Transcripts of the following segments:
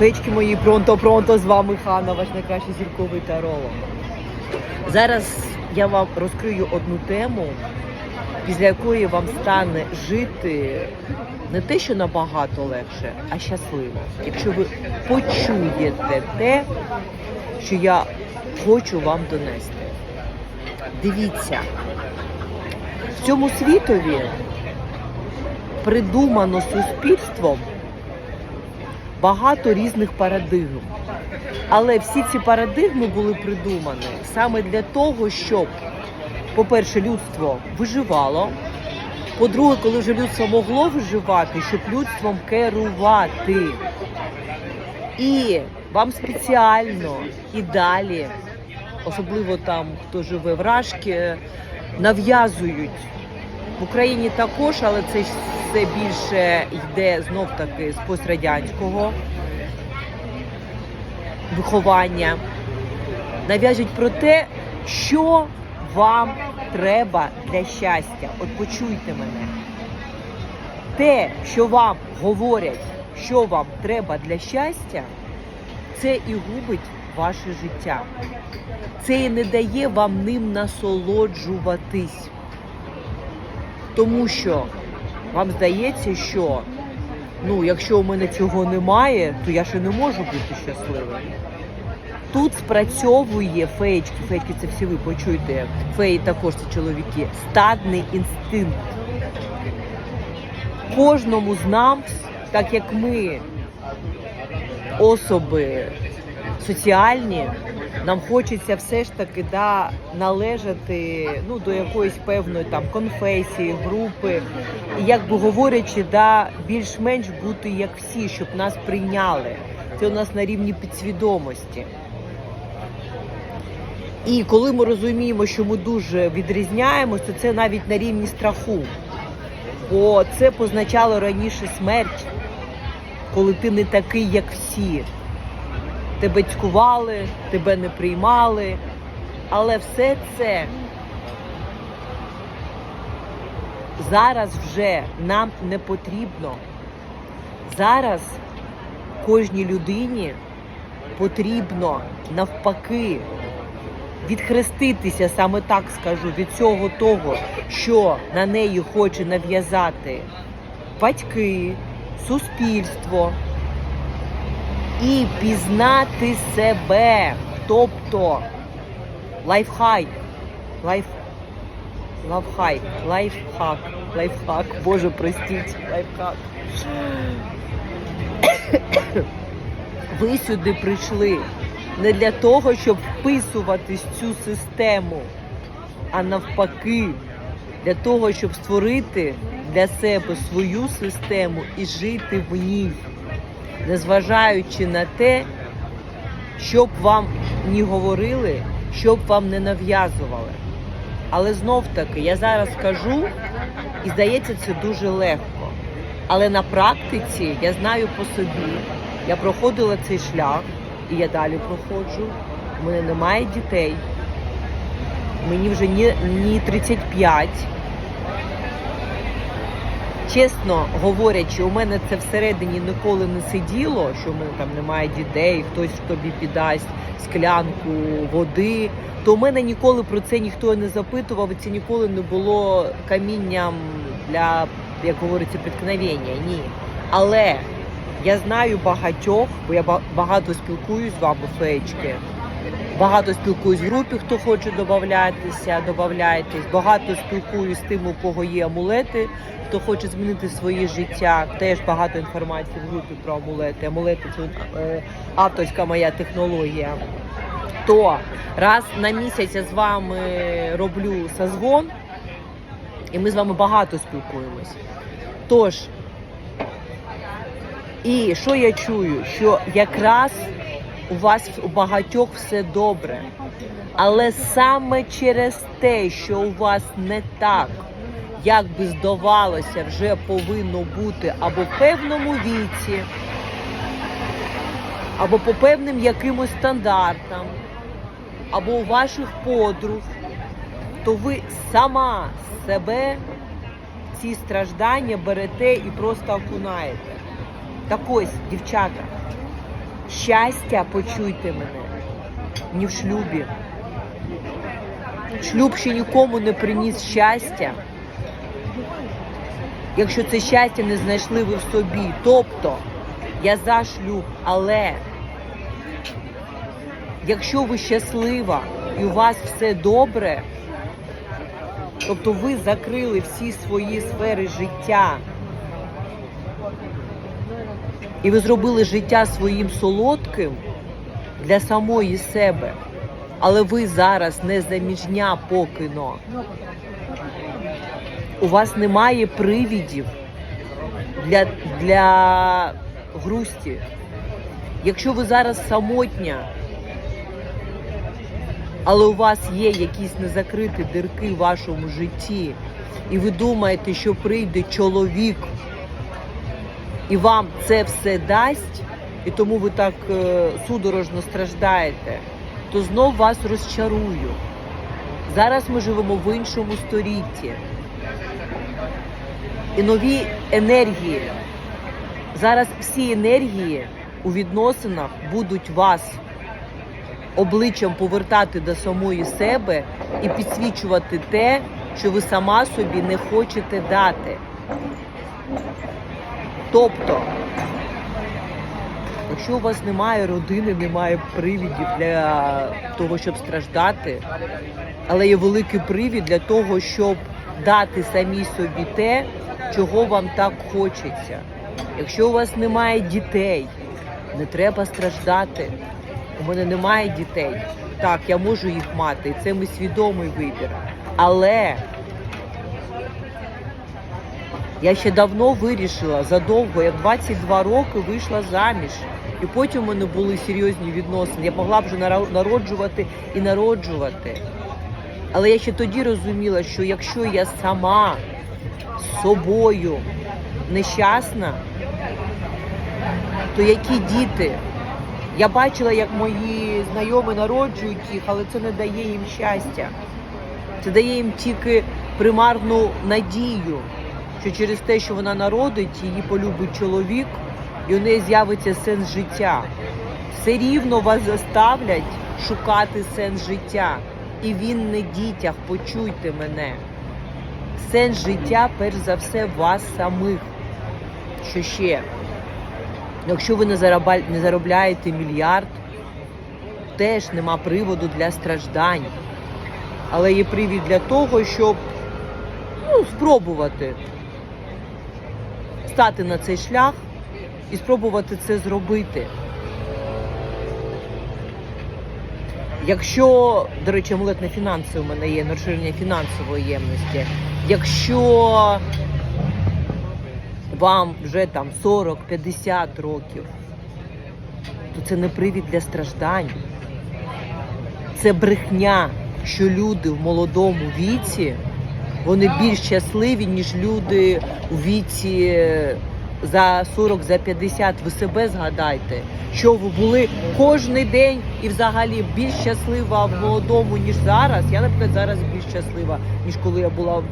Фечки мої, пронто-пронто, з вами Хана, ваш найкращий зірковий таролог. Зараз я вам розкрию одну тему, після якої вам стане жити не те, що набагато легше, а щасливо. Якщо ви почуєте те, що я хочу вам донести. Дивіться, в цьому світові придумано суспільством багато різних парадигм. Але всі ці парадигми були придумані саме для того, щоб, по-перше, людство виживало. По-друге, коли вже людство могло виживати, щоб людством керувати. І вам спеціально і далі, особливо там, хто живе в Рашки, нав'язують в Україні також, але це все більше йде знов таки з пострадянського виховання. Нав'яжуть про те, що вам треба для щастя. От почуйте мене. Те, що вам говорять, що вам треба для щастя, це і губить ваше життя. Це і не дає вам ним насолоджуватись. Тому що вам здається, що ну, якщо у мене цього немає, то я ще не можу бути щасливим. Тут спрацьовує феєчки, феєчки це всі ви почуєте, феї також це чоловіки, стадний інстинкт. Кожному з нас, так як ми особи соціальні, нам хочеться все ж таки да, належати ну, до якоїсь певної там конфесії, групи, і як би говорячи, да, більш-менш бути як всі, щоб нас прийняли. Це у нас на рівні підсвідомості. І коли ми розуміємо, що ми дуже відрізняємося, то це навіть на рівні страху. Бо це позначало раніше смерть, коли ти не такий, як всі. Тебе цькували, тебе не приймали. Але все це зараз вже нам не потрібно. Зараз кожній людині потрібно навпаки відхреститися, саме так скажу, від цього того, що на неї хоче нав'язати батьки, суспільство і пізнати себе. Тобто лайфхай, лайф, лайфхай, лайфхак, лайфхак, Боже, простіть, лайфхак. Ви сюди прийшли не для того, щоб вписуватись в цю систему, а навпаки, для того, щоб створити для себе свою систему і жити в ній, незважаючи на те, що б вам ні говорили, що б вам не нав'язували. Але знов таки, я зараз кажу, і здається, це дуже легко. Але на практиці я знаю по собі, я проходила цей шлях, і я далі проходжу. У мене немає дітей. Мені вже ні, ні 35. Чесно говорячи, у мене це всередині ніколи не сиділо, що мене там немає дітей, хтось тобі піддасть склянку води. То мене ніколи про це ніхто не запитував, і це ніколи не було камінням для, як говориться, приткновення. Ні. Але я знаю багатьох, бо я ба- багато спілкуюсь з вами, феєчки. Багато спілкуюсь в групі, хто хоче додатися, додайтесь. Багато спілкуюсь з тим, у кого є амулети, хто хоче змінити своє життя. Теж багато інформації в групі про амулети. Амулети це е, авторська моя технологія. То раз на місяць я з вами роблю созвон, і ми з вами багато спілкуємось. Тож, і що я чую? Що якраз у вас у багатьох все добре. Але саме через те, що у вас не так, як би здавалося, вже повинно бути або в певному віці, або по певним якимось стандартам, або у ваших подруг, то ви сама себе ці страждання берете і просто окунаєте. Так ось, дівчата, Щастя, почуйте мене, ні в шлюбі. Шлюб ще нікому не приніс щастя. Якщо це щастя не знайшли ви в собі. Тобто я за шлюб, але якщо ви щаслива і у вас все добре, тобто ви закрили всі свої сфери життя, і ви зробили життя своїм солодким для самої себе, але ви зараз не заміжня покино. У вас немає привідів для, для грусті. Якщо ви зараз самотня, але у вас є якісь незакриті дирки в вашому житті, і ви думаєте, що прийде чоловік і вам це все дасть, і тому ви так е, судорожно страждаєте, то знов вас розчарую. Зараз ми живемо в іншому столітті. І нові енергії. Зараз всі енергії у відносинах будуть вас обличчям повертати до самої себе і підсвічувати те, що ви сама собі не хочете дати. Тобто, якщо у вас немає родини, немає привідів для того, щоб страждати, але є великий привід для того, щоб дати самій собі те, чого вам так хочеться. Якщо у вас немає дітей, не треба страждати. У мене немає дітей. Так, я можу їх мати, і це мій свідомий вибір. Але я ще давно вирішила, задовго, я 22 роки вийшла заміж. І потім у мене були серйозні відносини. Я могла б вже народжувати і народжувати. Але я ще тоді розуміла, що якщо я сама з собою нещасна, то які діти? Я бачила, як мої знайомі народжують їх, але це не дає їм щастя. Це дає їм тільки примарну надію, що через те, що вона народить, її полюбить чоловік, і у неї з'явиться сенс життя. Все рівно вас заставлять шукати сенс життя. І він не дітях, почуйте мене. Сенс життя, перш за все, вас самих. Що ще? Якщо ви не заробляєте мільярд, теж нема приводу для страждань. Але є привід для того, щоб ну, спробувати стати на цей шлях і спробувати це зробити. Якщо, до речі, амулет на фінанси у мене є, на розширення фінансової ємності. Якщо вам вже там 40-50 років, то це не привід для страждань. Це брехня, що люди в молодому віці вони більш щасливі, ніж люди у віці е, за 40, за 50. Ви себе згадайте, що ви були кожен день і взагалі більш щаслива в молодому, ніж зараз. Я, наприклад, зараз більш щаслива, ніж коли я була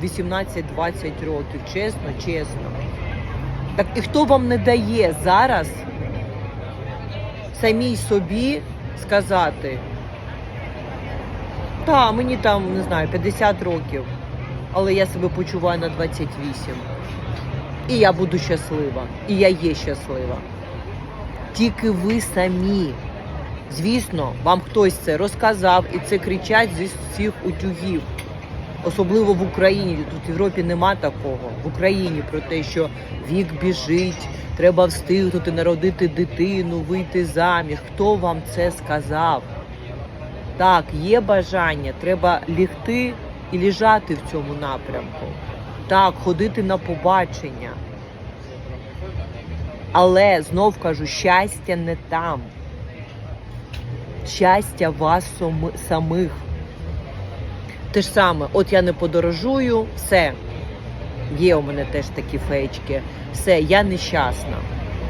в 18-20 років. Чесно, чесно. Так і хто вам не дає зараз самій собі сказати, та мені там не знаю 50 років, але я себе почуваю на 28. І я буду щаслива, і я є щаслива. Тільки ви самі. Звісно, вам хтось це розказав і це кричать зі всіх утюгів. Особливо в Україні. Тут в Європі нема такого. В Україні про те, що вік біжить, треба встигнути народити дитину, вийти заміж. Хто вам це сказав? Так, є бажання, треба лігти і лежати в цьому напрямку. Так, ходити на побачення. Але знов кажу, щастя не там. Щастя вас самих. Те ж саме, от я не подорожую, все. Є у мене теж такі феєчки. Все, я нещасна.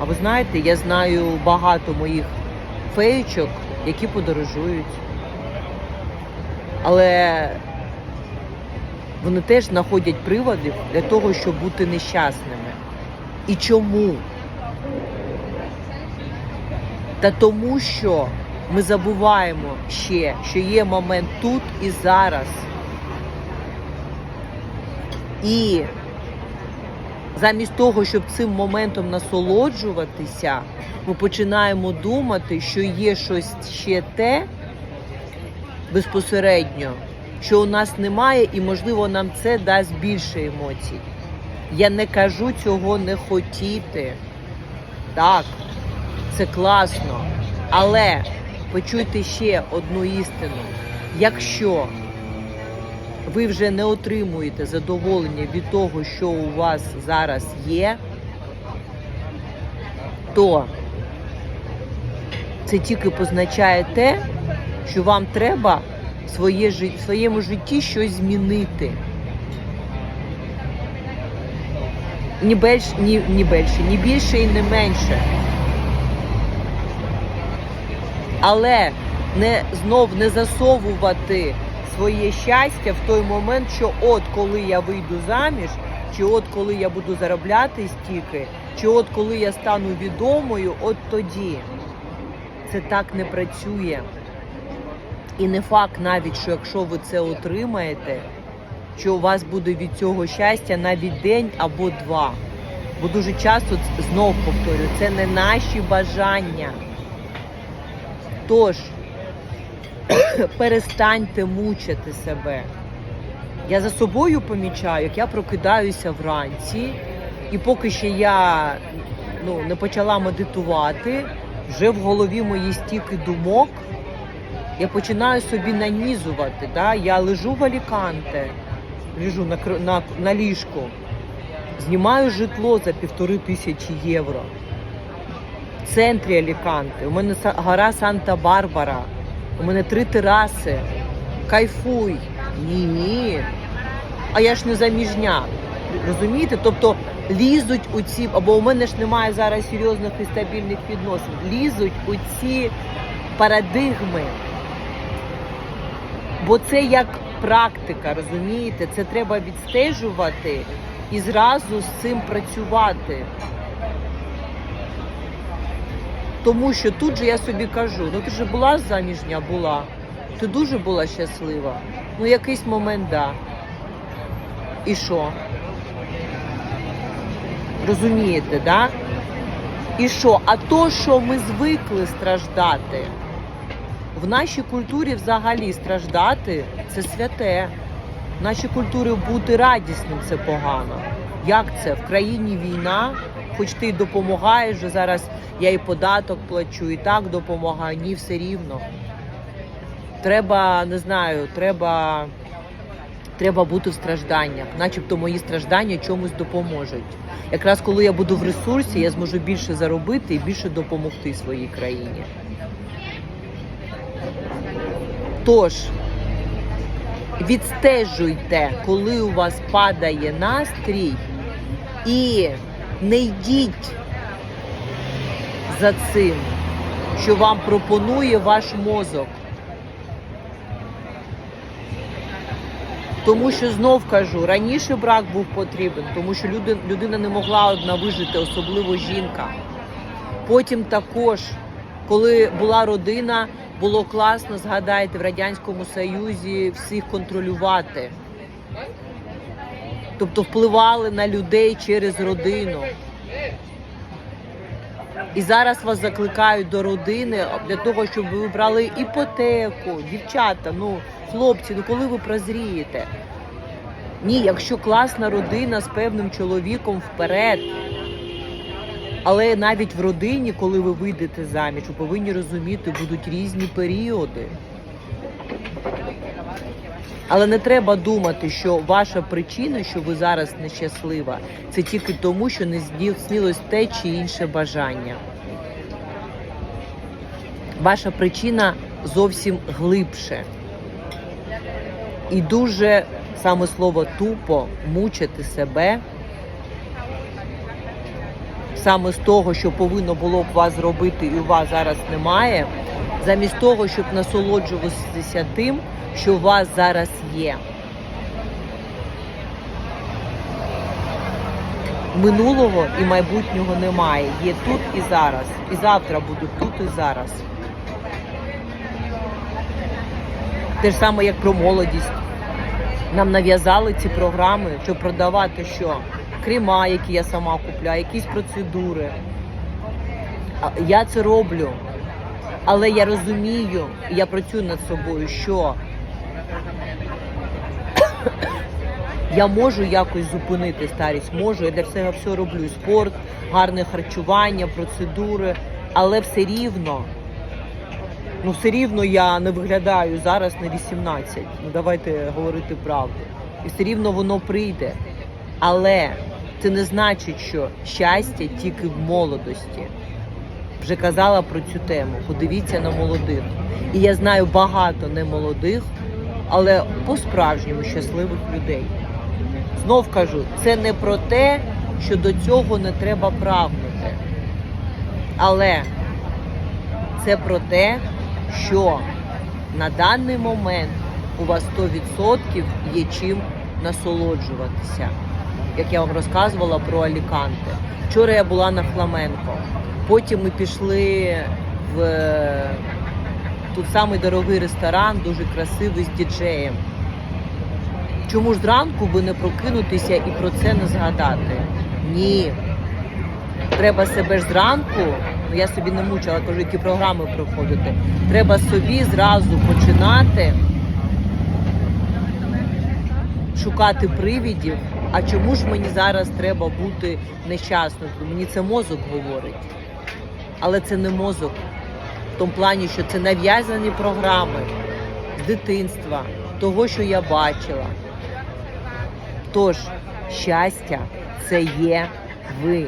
А ви знаєте, я знаю багато моїх феєчок, які подорожують. Але вони теж знаходять приводів для того, щоб бути нещасними. І чому? Та тому, що ми забуваємо ще, що є момент тут і зараз. І замість того, щоб цим моментом насолоджуватися, ми починаємо думати, що є щось ще те безпосередньо, що у нас немає, і, можливо, нам це дасть більше емоцій. Я не кажу цього не хотіти. Так, це класно. Але почуйте ще одну істину. Якщо ви вже не отримуєте задоволення від того, що у вас зараз є, то це тільки позначає те, що вам треба своє, в своєму житті щось змінити. Ні більше, ні, ні більше, ні більше і не менше. Але не знов не засовувати своє щастя в той момент, що от коли я вийду заміж, чи от коли я буду заробляти стільки, чи от коли я стану відомою, от тоді. Це так не працює. І не факт навіть, що якщо ви це отримаєте, що у вас буде від цього щастя навіть день або два. Бо дуже часто знов повторю, це не наші бажання. Тож перестаньте мучити себе. Я за собою помічаю, як я прокидаюся вранці, і поки ще я ну, не почала медитувати, вже в голові мої стільки думок, я починаю собі нанізувати. Да? Я лежу в Аліканте, лежу на, на, на ліжку, знімаю житло за півтори тисячі євро. В центрі Аліканте. У мене гора Санта-Барбара. У мене три тераси. Кайфуй. Ні, ні. А я ж не заміжня. Розумієте? Тобто лізуть у ці, або у мене ж немає зараз серйозних і стабільних відносин. Лізуть у ці парадигми. Бо це як практика, розумієте? Це треба відстежувати і зразу з цим працювати. Тому що тут же я собі кажу, ну ти ж була заміжня, була. Ти дуже була щаслива. Ну, якийсь момент, да. І що? Розумієте, да? І що? А то, що ми звикли страждати, в нашій культурі взагалі страждати це святе. В нашій культурі бути радісним це погано. Як це? В країні війна, хоч ти й допомагаєш, зараз я і податок плачу, і так допомагаю, ні, все рівно. Треба, не знаю, треба, треба бути в стражданнях, начебто мої страждання чомусь допоможуть. Якраз коли я буду в ресурсі, я зможу більше заробити і більше допомогти своїй країні. Тож, відстежуйте, коли у вас падає настрій, і не йдіть за цим, що вам пропонує ваш мозок. Тому що знов кажу, раніше брак був потрібен, тому що люди, людина не могла одна вижити, особливо жінка. Потім також, коли була родина, було класно, згадайте, в Радянському Союзі всіх контролювати. Тобто впливали на людей через родину. І зараз вас закликають до родини для того, щоб ви брали іпотеку, дівчата, ну, хлопці, ну коли ви прозрієте? Ні, якщо класна родина з певним чоловіком вперед. Але навіть в родині, коли ви вийдете заміж, ви повинні розуміти, будуть різні періоди. Але не треба думати, що ваша причина, що ви зараз нещаслива, це тільки тому, що не здійснилось те чи інше бажання. Ваша причина зовсім глибше. І дуже саме слово тупо мучити себе саме з того, що повинно було б вас зробити, і у вас зараз немає, замість того, щоб насолоджуватися тим, що у вас зараз є. Минулого і майбутнього немає. Є тут і зараз. І завтра буду тут і зараз. Те ж саме, як про молодість. Нам нав'язали ці програми, щоб продавати що? Крема, які я сама купляю, якісь процедури. Я це роблю. Але я розумію, я працюю над собою, що я можу якось зупинити старість, можу, я для всього все роблю. Спорт, гарне харчування, процедури, але все рівно, ну все рівно я не виглядаю зараз на 18. Ну давайте говорити правду. І все рівно воно прийде. Але це не значить, що щастя тільки в молодості. Вже казала про цю тему. Подивіться на молодих. І я знаю багато немолодих, але по-справжньому щасливих людей. Знов кажу, це не про те, що до цього не треба прагнути. Але це про те, що на даний момент у вас 100% є чим насолоджуватися. Як я вам розказувала про Аліканте. Вчора я була на Фламенко. Потім ми пішли в е, тут самий дорогий ресторан, дуже красивий з діджеєм. Чому ж зранку би не прокинутися і про це не згадати? Ні. Треба себе ж зранку, ну я собі не мучила, кажу, які програми проходити. Треба собі зразу починати шукати привідів. А чому ж мені зараз треба бути нещасною? Мені це мозок говорить. Але це не мозок. В тому плані, що це нав'язані програми з дитинства, того, що я бачила. Тож, щастя це є ви.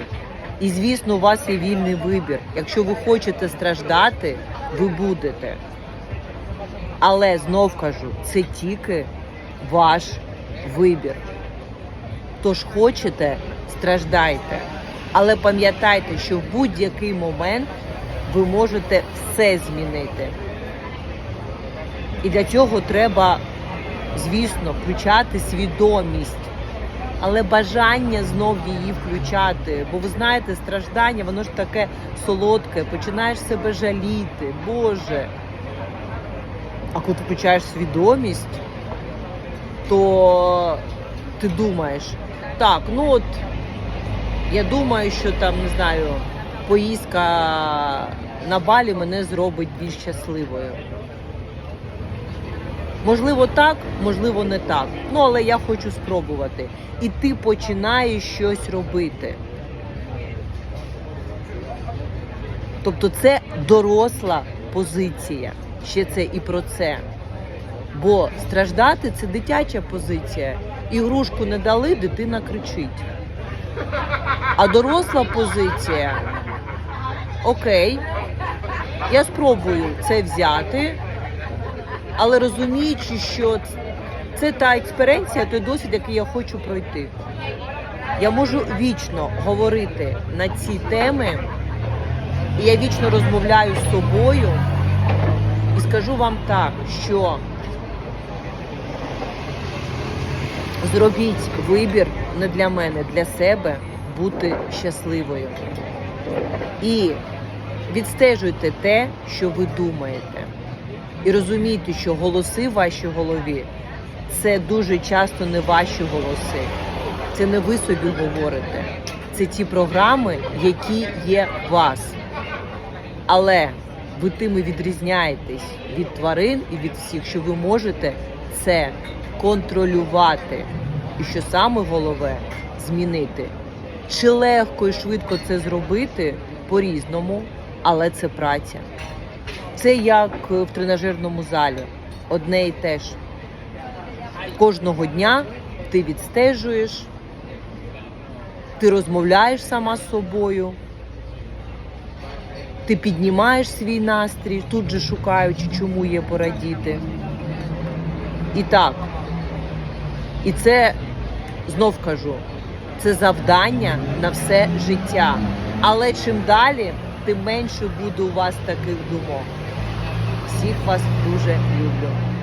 І звісно, у вас є вільний вибір. Якщо ви хочете страждати, ви будете. Але знов кажу, це тільки ваш вибір. Тож хочете, страждайте. Але пам'ятайте, що в будь-який момент ви можете все змінити. І для цього треба, звісно, включати свідомість, але бажання знов її включати. Бо ви знаєте, страждання, воно ж таке солодке, починаєш себе жаліти, Боже. А коли ти включаєш свідомість, то ти думаєш, так, ну от я думаю, що там, не знаю, поїздка на балі мене зробить більш щасливою. Можливо, так, можливо, не так. Ну, але я хочу спробувати. І ти починаєш щось робити. Тобто це доросла позиція. Ще це і про це. Бо страждати це дитяча позиція. Ігрушку не дали, дитина кричить. А доросла позиція. Окей, я спробую це взяти, але розуміючи, що це та експеренція, той досвід, який я хочу пройти. Я можу вічно говорити на ці теми, і я вічно розмовляю з собою. І скажу вам так, що зробіть вибір не для мене, для себе бути щасливою. І відстежуйте те, що ви думаєте. І розумійте, що голоси в вашій голові це дуже часто не ваші голоси. Це не ви собі говорите. Це ті програми, які є в вас. Але ви тими відрізняєтесь від тварин і від всіх, що ви можете це контролювати. І що саме головне змінити. Чи легко і швидко це зробити по-різному, але це праця. Це як в тренажерному залі. Одне і те ж. Кожного дня ти відстежуєш, ти розмовляєш сама з собою, ти піднімаєш свій настрій, тут же шукаючи, чому є порадіти. І так. І це знов кажу, це завдання на все життя. Але чим далі, тим менше буде у вас таких думок. Всіх вас дуже люблю.